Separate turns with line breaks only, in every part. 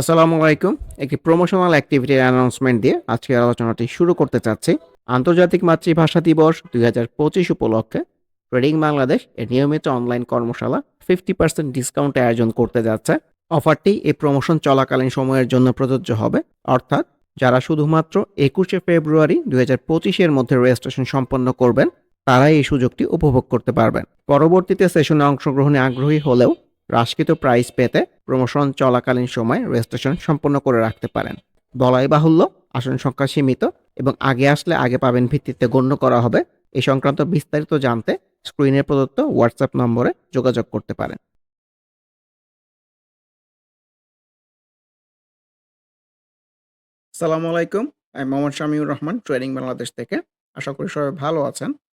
আসসালামু আলাইকুম। একটি প্রমোশনাল অ্যাক্টিভিটির অ্যানাউন্সমেন্ট দিয়ে আজকের আলোচনাটি শুরু করতে চাচ্ছি। আন্তর্জাতিক মাতৃভাষা দিবস দুই হাজার পঁচিশ উপলক্ষে ট্রেডিং বাংলাদেশ এর নিয়মিত অনলাইন কর্মশালা ফিফটি পার্সেন্ট ডিসকাউন্ট আয়োজন করতে যাচ্ছে। অফারটি এই প্রমোশন চলাকালীন সময়ের জন্য প্রযোজ্য হবে। অর্থাৎ যারা শুধুমাত্র একুশে ফেব্রুয়ারি দুই হাজার পঁচিশের মধ্যে রেজিস্ট্রেশন সম্পন্ন করবেন, তারাই এই সুযোগটি উপভোগ করতে পারবেন। পরবর্তীতে সেশনে অংশগ্রহণে আগ্রহী হলেও হ্রাসকৃত প্রাইস পেতে প্রমোশন চলাকালীন সময় রেজিস্ট্রেশন সম্পন্ন করে রাখতে পারেন। বলাই বাহুল্য, আসন সংখ্যা সীমিত এবং আগে আসলে আগে পাবেন ভিত্তিতে গণ্য করা হবে এই সংক্রান্ত বিস্তারিত জানতে স্ক্রিনে প্রদত্ত হোয়াটসঅ্যাপ নম্বরে যোগাযোগ করতে পারেন। সালামু আলাইকুম, আমি মোহাম্মদ শামিউর রহমান ট্রেডিং বাংলাদেশ থেকে। আশা করি সবাই ভালো আছেন।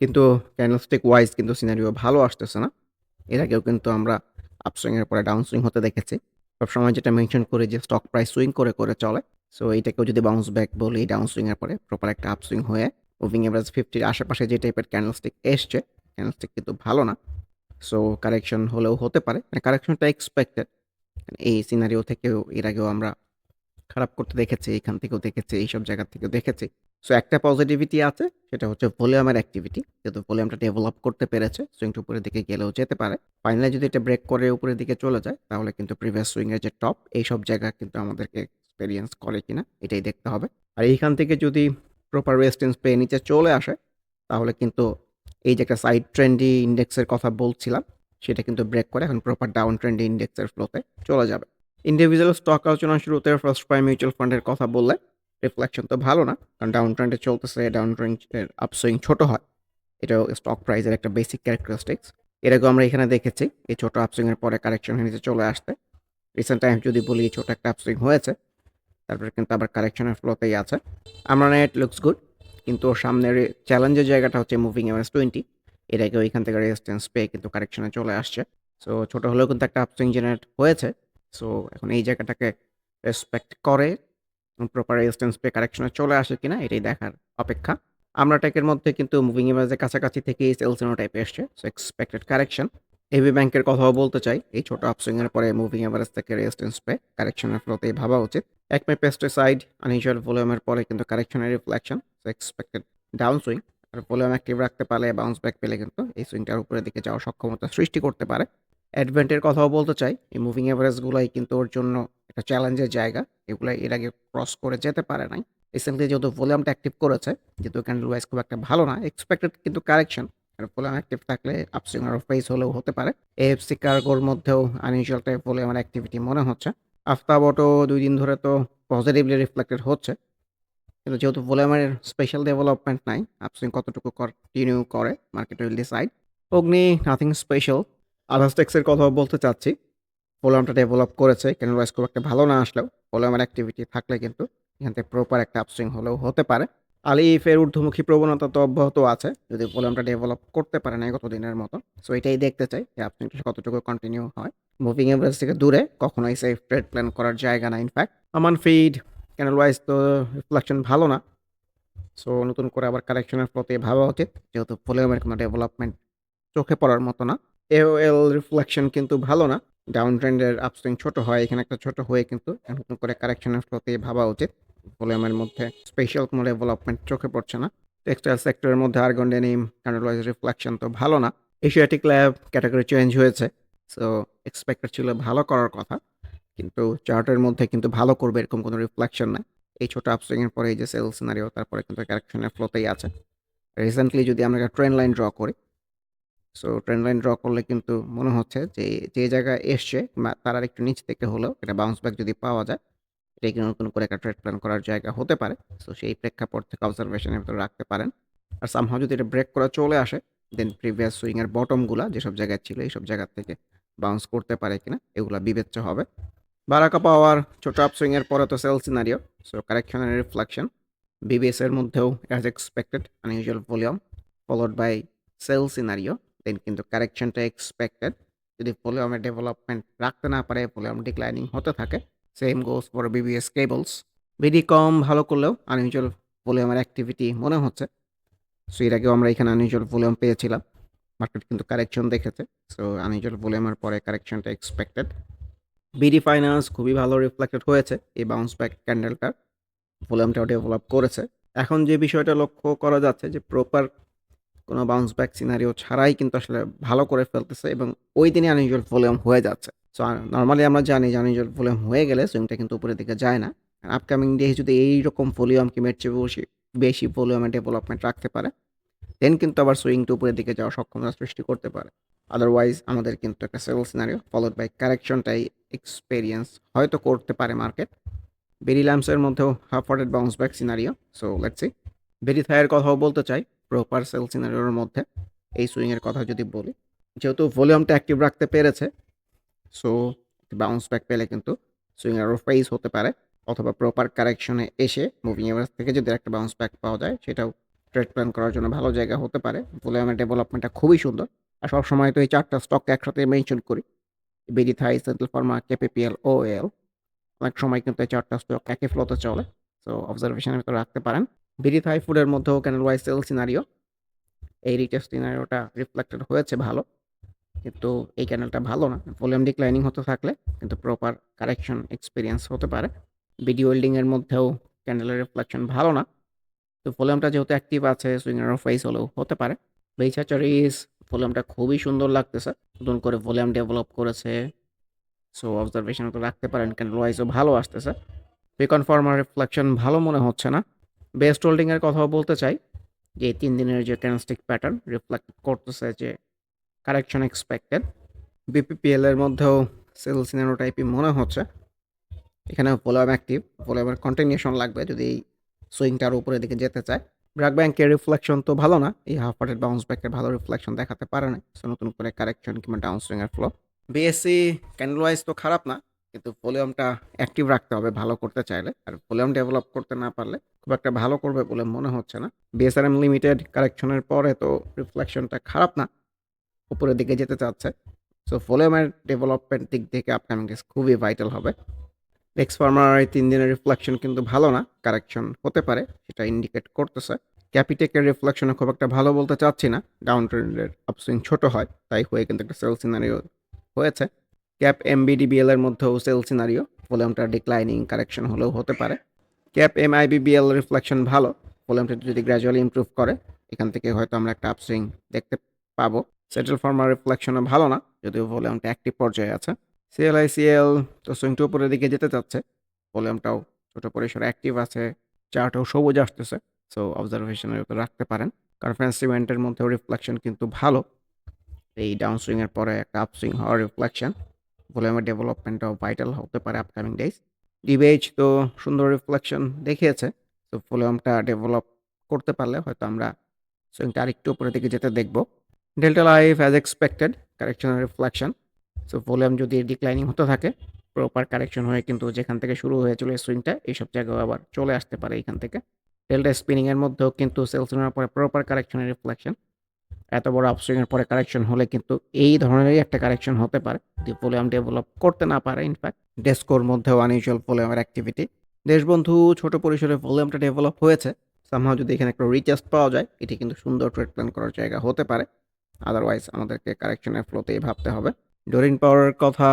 কিন্তু ক্যান্ডেলস্টিক ওয়াইজ কিন্তু সিনারিও ভালো আসতেছে না। এর আগেও কিন্তু আমরা আপসুইংয়ের পরে ডাউন সুইং হতে দেখেছি। সবসময় যেটা মেনশন করি যে স্টক প্রাইস সুইং করে করে চলে। সো এইটাকেও যদি বাউন্স ব্যাক বলি ডাউন সুইংয়ের পরে প্রপার একটা আপসুইং হয়ে মুভিং এভারেজ ফিফটির আশেপাশে যে টাইপের ক্যান্ডেলস্টিক এসছে ক্যান্ডেলস্টিক কিন্তু ভালো না। সো কারেকশন হলেও হতে পারে। মানে কারেকশনটা এক্সপেক্টেড এই সিনারিও থেকেও এর আগেও আমরা খারাপ করতে দেখেছি, এখান থেকেও দেখেছি, এইসব জায়গা থেকেও দেখেছি। সো একটা পজিটিভিটি আছে, সেটা হচ্ছে ভলিউমের অ্যাক্টিভিটি যেহেতু ভলিউমটা ডেভেলপ করতে পেরেছে সুইংটা উপরের দিকে গেলেও যেতে পারে। ফাইনালি যদি এটা ব্রেক করে উপরের দিকে চলে যায়, তাহলে কিন্তু প্রিভিয়াস সুইংয়ের যে টপ এইসব জায়গা কিন্তু আমাদেরকে এক্সপেরিয়েন্স করে কিনা, এটাই দেখতে হবে। আর এইখান থেকে যদি প্রপার রেজিস্ট্যান্স পেয়ে নিচে চলে আসে, তাহলে কিন্তু এই যে একটা সাইড ট্রেন্ডি ইন্ডেক্সের কথা বলছিলাম, সেটা কিন্তু ব্রেক করে এখন প্রপার ডাউন ট্রেন্ডি ইন্ডেক্সের ফ্লোতে চলে যাবে। ইন্ডিভিজুয়াল স্টক আলোচনার শুরুতে ফার্স্ট প্রাইম মিউচুয়াল ফান্ডের কথা বললে রিফ্লেকশন তো ভালো না, কারণ ডাউন ট্রেন্ডে চলতেছে ডাউন ট্রেন্ডের আপসুইং ছোট হয়। এটাও স্টক প্রাইসের একটা বেসিক ক্যারেক্টারিস্টিক্স এরকম আমরা এখানে দেখেছি, এই ছোট আপসুইংয়ের পরে কারেকশন নিচে চলে আসতে রিসেন্ট টাইম যদি বলি ছোটো একটা আপসুইং হয়েছে, তারপরে কিন্তু আবার কারেকশনের ফ্লোতেই আছে। আমরা নেট লুকস গুড কিন্তু সামনের চ্যালেঞ্জের জায়গাটা হচ্ছে মুভিং এভারেজ টোয়েন্টি আগে ওইখান থেকে রেজিস্ট্যান্স পেয়ে কিন্তু কারেকশনে চলে আসছে। সো ছোটো হলেও কিন্তু একটা আপসুইং জেনারেট হয়েছে। সো এখন এই জায়গাটাকে রেসপেক্ট করে প্রপার রেজিস্ট্যান্স পে কারেকশনে চলে আসে কিনা, এটাই দেখার অপেক্ষা। আমরা টেকের মধ্যে কিন্তু মুভিং ইমেজের কাছাকাছি থেকেই সেলস টাইপ এসছে সো এক্সপেক্টেড কারেকশন এবি ব্যাংকের কথাও বলতে চাই, এই ছোট আপসুইংয়ের পরে মুভিং এভারেজ থেকে রেজিস্ট্যান্স পে কারেকশনের ফ্লোতেই ভাবা উচিত। এক একমে পেস্টিসাইড আনইউজুয়াল ভলিউমের পরে কিন্তু কারেকশনের রিফ্লেকশন এক্সপেক্টেড ডাউন সুইং আর ভলিউম অ্যাক্টিভ রাখতে পারলে বাউন্স ব্যাক পেলে কিন্তু এই সুইংটার উপরের দিকে যাওয়ার সক্ষমতা সৃষ্টি করতে পারে। অ্যাডভেন্টের কথাও বলতে চাই। এই মুভিং এভারেজগুলোই কিন্তু ওর জন্য একটা চ্যালেঞ্জের জায়গা। এগুলো এর আগে ক্রস করে যেতে পারে নাই। রিসেন্টলি যেহেতু ভলিউমটা অ্যাক্টিভ করেছে, যেহেতু ক্যান্ডেল ওয়াইজ খুব একটা ভালো না এক্সপেক্টেড কিন্তু কারেকশন আর ভলিউম অ্যাক্টিভ থাকলে আপসুইং আর ফেস হলেও হতে পারে। এএফসি কার্গোর মধ্যেও আনইউজুয়াল টাইপ ভলিউমের অ্যাক্টিভিটি মনে হচ্ছে। আফতাব অটো দুই দিন ধরে তো পজিটিভলি রিফ্লেক্টেড হচ্ছে। কিন্তু যেহেতু ভলিউমের স্পেশাল ডেভেলপমেন্ট নাই আপসুইং কতটুকু কন্টিনিউ করে market will decide Agni nothing special আধাস্টেক্সের কথাও বলতে চাচ্ছি ভলিউমটা ডেভেলপ করেছে ক্যানেল ওয়াইজ খুব একটা ভালো না আসলেও ভলিউমের অ্যাক্টিভিটি থাকলে কিন্তু এখান থেকে প্রপার একটা আপসুইং হলেও হতে পারে আলিফের ঊর্ধ্বমুখী প্রবণতা তো অব্যাহত আছে, যদি ভলিউমটা ডেভেলপ করতে পারে না গত দিনের মতো সো এটাই দেখতে চাই যে আপসুইংটা কতটুকু কন্টিনিউ হয় মুভিং এভারেজ থেকে দূরে, কখনোই সেফ ট্রেড প্ল্যান করার জায়গা না in fact Aman feed candle wise তো রিফ্লেকশন ভালো না। সো নতুন করে আবার কারেকশনের প্রতি ভাবা উচিত। যেহেতু ভলিউমের কোনো ডেভেলপমেন্ট চোখে পড়ার মতো না। এওএল রিফ্লেকশন কিন্তু ভালো না। ডাউন ট্রেন্ডের আপসুইং ছোট হয়। এখানে একটা ছোট হয়ে কিন্তু নতুন করে কারেকশনের ফ্লোতে ভাবা উচিত। ভলিউমের মধ্যে স্পেশাল কোনো ডেভেলপমেন্ট চোখে পড়ছে না। টেক্সটাইল সেক্টরের মধ্যে Argon denim, candle wise reflection তো ভালো না। এশিয়াটিক ল্যাব ক্যাটাগরি চেঞ্জ হয়েছে। সো এক্সপেক্টেড ছিল ভালো করার কথা। কিন্তু চার্টের মধ্যে কিন্তু ভালো করবে এরকম কোনো রিফ্লেকশন নাই। এই ছোট আপসুইং এর পরে এই যে সেল সিনারিও তারপরে কিন্তু কারেকশনের ফ্লোতেই আছে। রিসেন্টলি যদি আমরা একটা ট্রেন্ড লাইন ড্র করি সো ট্রেন্ড লাইন ড্র করলে কিন্তু মনে হচ্ছে যে, যে জায়গায় এসছে তার আরেকটু নিচ থেকে হলেও এটা বাউন্স ব্যাক যদি পাওয়া যায়, এটা কি নতুন করে একটা ট্রেড প্ল্যান করার জায়গা হতে পারে। সো সেই প্রেক্ষাপট থেকে অবজারভেশন এর ভিতরে রাখতে পারেন। আর সামহাউ যদি এটা ব্রেক করা চলে আসে, দেন প্রিভিয়াস সুইং এর বটমগুলা যেসব জায়গায় ছিল এইসব জায়গা থেকে বাউন্স করতে পারে কিনা এগুলা বিবেচ্য হবে। বারাকা পাওয়ার ছোট আপসুইং এর পরে তো সেল সিনারিও। সো কারেকশন এর রিফ্লেকশন। বিবিএস এর মধ্যেও as expected unusual volume followed by sell scenario. Then কিন্তু কারেকশনটা এক্সপেক্টেড। যদি ভলিউমের ডেভেলপমেন্ট রাখতে না পারে, ভলিউম ডিক্লাইনিং হতে থাকে। Same goes for BBS cables. BD com ভালো করলেও আনইউজুয়াল ভলিউমের অ্যাক্টিভিটি মনে হচ্ছে। সো এর আগেও আমরা এখানে আনইউজুয়াল ভলিউম পেয়েছিলাম। মার্কেট কিন্তু কারেকশন দেখেছে। সো আনইউজুয়াল ভলিউমের পরে কারেকশনটা এক্সপেক্টেড। বিডি ফাইন্যান্স খুবই ভালো রিফ্লেক্টেড হয়েছে এই বাউন্স ব্যাক ক্যান্ডেলটার। ভলিউমটাও ডেভেলপ করেছে। এখন যে বিষয়টা লক্ষ্য করা যাচ্ছে যে প্রপার কোনো বাউন্স ব্যাক সিনারিও ছাড়াই কিন্তু আসলে ভালো করে ফেলতেছে এবং ওই দিনই আনইউজুয়াল ভলিউম হয়ে যাচ্ছে। সো নরমালি আমরা জানি যে আনইউজুয়াল ভলিউম হয়ে গেলে সুইংটা কিন্তু উপরের দিকে যায় না। আপকামিং ডে যদি এইরকম ভলিউম কিংবা এর চেয়ে বেশি বেশি ভলিউমের ডেভেলপমেন্ট রাখতে পারে, দেন কিন্তু আবার সুইংটা উপরের দিকে যাওয়ার সক্ষমতা সৃষ্টি করতে পারে। আদারওয়াইজ আমাদের কিন্তু একটা সেল সিনারিও ফলোড বাই কারেকশনটাই এক্সপেরিয়েন্স হয়তো করতে পারে মার্কেট। বেরি ল্যাম্পসের মধ্যেও half hearted bounce back scenario. So let's see. Verifier কথাও বলতে চাই প্রপার সেল সিনারিওর মধ্যে এই সুইং এর কথা যদি বলি। যেহেতু ভলিউমটা অ্যাক্টিভ রাখতে পেরেছে, সো বাউন্স ব্যাক পেলে কিন্তু সুইং আরও ফেজ হতে পারে অথবা প্রপার কারেকশনে এসে মুভিং এভারেজ থেকে যদি একটা বাউন্স ব্যাক পাওয়া যায় সেটাও ট্রেড প্ল্যান করার জন্য ভালো জায়গা হতে পারে। ভলিউমের ডেভেলপমেন্টটা খুবই সুন্দর। আর সবসময় তো এই ৪ টা স্টককে একসাথে মেনশন করি। BD Thai, central pharma, KPPL, ও এল অনেক সময় কিন্তু এই চারটা স্টক একই ফ্লোতে চলে। সো অবজারভেশন এর ভিতরে রাখতে পারেন। বিডি থাই ফুডের মধ্যেও ক্যান্ডেল ওয়াইজ সেল সিনারিও। এই রিটেস্ট সিনারিওটা রিফ্লেক্টেড হয়েছে ভালো। কিন্তু এই ক্যান্ডেলটা ভালো না। ভলিউম ডিক্লাইনিং হতে থাকলে কিন্তু প্রপার কারেকশন এক্সপিরিয়েন্স হতে পারে। বিডি ওয়েল্ডিংয়ের মধ্যেও ক্যান্ডেলের রিফ্লেকশন ভালো না। তো ভলিউমটা যেহেতু অ্যাক্টিভ আছে সুইং আরও ফেজ হলেও হতে পারে। বেইচাচারিস ভলিউমটা খুবই সুন্দর লাগতেছে। নতুন করে ভলিউম ডেভেলপ করেছে। সো অবজারভেশন তো রাখতে পারেন ক্যান্ডেল ওয়াইজও ভালো আসতেছে। বিকন ফার্মার রিফ্লেকশন ভালো মনে হচ্ছে না। বেস্ট হোল্ডিং এর কথাও বলতে চাই। যে তিন দিনের যে ক্যান্ডেলস্টিক প্যাটার্ন রিফ্লেক্ট করতেছে যে কারেকশন এক্সপেক্টেড। বিপিপিএল এর মধ্যেও সেল সিনারিও টাইপই মনে হচ্ছে। এখানে ভলিউম অ্যাক্টিভ। ভলিউমের কন্টিনিউশন লাগবে যদি এই সুইংটা আরও উপরের দিকে যেতে চায়। ব্র্যাক ব্যাংকের রিফ্লেকশন তো ভালো না। এই হাফ হার্টেড বাউন্স ব্যাকের ভালো রিফ্লেকশন দেখাতে পারে না নতুন করে কারেকশন কিংবা ডাউন সুইং এর ফ্লো। বিএসসি ক্যান্ডেল ওয়াইজ তো খারাপ না। কিন্তু ভলিউমটা অ্যাক্টিভ রাখতে হবে ভালো করতে চাইলে। আর ভলিউম ডেভেলপ করতে না পারলে খুব একটা ভালো করবে বলে মনে হচ্ছে না। বিএসআরএম লিমিটেড কারেকশনের পরে তো রিফ্লেকশনটা খারাপ না। উপরের দিকে যেতে চাচ্ছে। সো ভলিউমের ডেভেলপমেন্ট দিক থেকে আপকামিং ডেজ খুবই ভাইটাল হবে। এক্স ফার্মার এই ৩ দিনের রিফ্লেকশন কিন্তু ভালো না। কারেকশন হতে পারে, সেটা ইন্ডিকেট করতেছে। ক্যাপিটেকের রিফ্লেকশনও খুব একটা ভালো বলতে চাচ্ছি না। ডাউন ট্রেন্ডের আপসুইং ছোট হয়। তাই হয়ে কিন্তু একটা সেল সিনারিও হয়েছে। ক্যাপ এমবিডিবিএল এর মধ্যেও সেল সিনারিও। ভলিউমটা ডিক্লাইনিং কারেকশন হলেও হতে পারে। ক্যাপ এমআইবিবিএল রিফ্লেকশন ভালো। ভলিউমটা যদি গ্র্যাজুয়ালি ইমপ্রুভ করে, এখান থেকে হয়তো আমরা একটা আপসুইং দেখতে পাবো। সেন্ট্রাল ফার্মার রিফ্লেকশনও ভালো না। যদিও ভলিউমটা অ্যাক্টিভ পর্যায়ে আছে। সিএলআইসিএল তো সুইংটা উপরের দিকে যেতে চাচ্ছে। ভলিউমটাও ছোট পরিসরে অ্যাক্টিভ আছে। চার্টেও সবুজ আসতেছে। সো অবজারভেশন এর ভিতরে রাখতে পারেন। কনফারেন্স সিমেন্টের মধ্যেও রিফ্লেকশন কিন্তু ভালো। এই ডাউন সুইং এর পরে একটা আপসুইং হওয়ার রিফ্লেকশন। ভলিউমের ডেভেলপমেন্টটাও ভাইটাল হতে পারে আপকামিং ডেজ। ডিবিএইচ তো সুন্দর রিফ্লেকশন দেখিয়েছে। তো ভলিউমটা ডেভেলপ করতে পারলে হয়তো আমরা সুইংটা আরেকটু উপরের দিকে যেতে দেখব। Delta Life as expected correction reflection. So volume যদি ডিক্লাইনিং হতে থাকে প্রপার কারেকশন হয়ে কিন্তু যেখান থেকে শুরু হয়েছিল সুইংটা এইসব জায়গায় আবার চলে আসতে পারে এখান থেকে। ডেল্টা স্পিনিংয়ের মধ্যেও কিন্তু সেল সিগন্যালের পরে প্রপার কারেকশনের রিফ্লেকশন। এত বড় আপসুইং এর পরে কারেকশন হলে কিন্তু এই ধরনেরই একটা কারেকশন হতে পারে। যদি ভলিউম ডেভেলপ করতে না পারে ইনফ্যাক্ট। ডেস্কোর মধ্যেও আনইউজুয়াল ভলিউমের অ্যাক্টিভিটি। দেশবন্ধু ছোট পরিসরে ভলিউমটা ডেভেলপ হয়েছে সামহাও যদি এখানে একটা রিচার্জ পাওয়া যায়, এটি কিন্তু সুন্দর ট্রেড প্ল্যান করার জায়গা হতে পারে আদারওয়াইজ আমাদেরকে কারেকশনের ফ্লোতেই ভাবতে হবে ডোরিন পাওয়ারের কথা,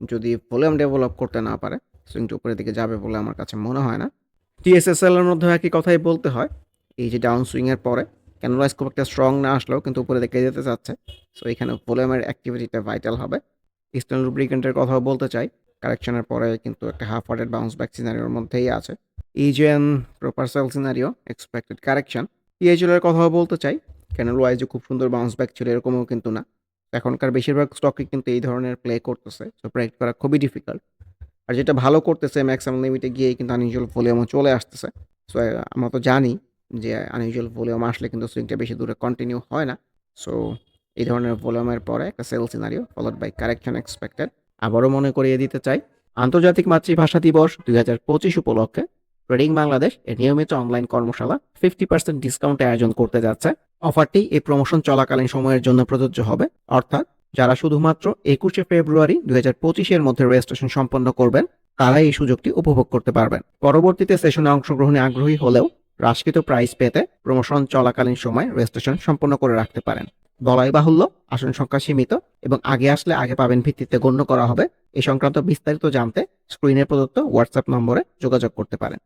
যদি ভলিউম ডেভেলপ করতে না পারে সুইংটা উপরের দিকে যাবে বলে আমার কাছে মনে হয় না টিএসএসএল এর মধ্যে একই কথাই বলতে হয় এই যে ডাউন সুইংয়ের পরে ক্যানোলাইজ খুব একটা স্ট্রং না আসলেও কিন্তু উপরে দিকে যেতে চাচ্ছে। সো এখানে ভলিউমের অ্যাক্টিভিটিটা ভাইটাল হবে। ইস্টার্ন লুব্রিকেন্টের কথাও বলতে চাই। কারেকশনের পরে কিন্তু একটা হাফ হার্টেড বাউন্স ব্যাক সিনারিওর মধ্যেই আছে। Isn't proper sell scenario expected correction EHL এর কথাও বলতে চাই। ক্যানেল ওয়াইজে খুব সুন্দর বাউন্স ব্যাক ছিল এরকমও কিন্তু না। এখনকার বেশিরভাগ স্টকে কিন্তু এই ধরনের প্লে করতেছে। সো প্রেডিক্ট করা খুবই ডিফিকাল্ট আর যেটা ভালো করতেছে ম্যাক্সিমাম লিমিটে গিয়ে কিন্তু আনইউজুয়াল ভলিউমও চলে আসতেছে। সো আমরা তো জানি যে আনইউজুয়াল ভলিউম আসলে কিন্তু সুইংটা বেশি দূরে কন্টিনিউ হয় না। সো এই ধরনের ভলিউমের পরে একটা sell scenario followed by correction expected আবারও মনে করিয়ে দিতে চাই, আন্তর্জাতিক মাতৃভাষা দিবস দুই হাজার পঁচিশ উপলক্ষে ট্রেডিং বাংলাদেশ এর নিয়মিত অনলাইন কর্মশালা ফিফটি পার্সেন্ট ডিসকাউন্টে আয়োজন করতে যাচ্ছে। অফারটি এই প্রমোশন চলাকালীন সময়ের জন্য প্রযোজ্য হবে। অর্থাৎ যারা শুধুমাত্র একুশে ফেব্রুয়ারি দুই হাজার পঁচিশের মধ্যে রেজিস্ট্রেশন সম্পন্ন করবেন, তারাই এই সুযোগটি উপভোগ করতে পারবেন। পরবর্তীতে সেশনে অংশগ্রহণে আগ্রহী হলেও হ্রাসকৃত প্রাইস পেতে প্রমোশন চলাকালীন সময় রেজিস্ট্রেশন সম্পন্ন করে রাখতে পারেন। বলাই বাহুল্য, আসন সংখ্যা সীমিত এবং আগে আসলে আগে পাবেন ভিত্তিতে গণ্য করা হবে। এ সংক্রান্ত বিস্তারিত জানতে স্ক্রিনে প্রদত্ত হোয়াটসঅ্যাপ নম্বরে যোগাযোগ করতে পারেন।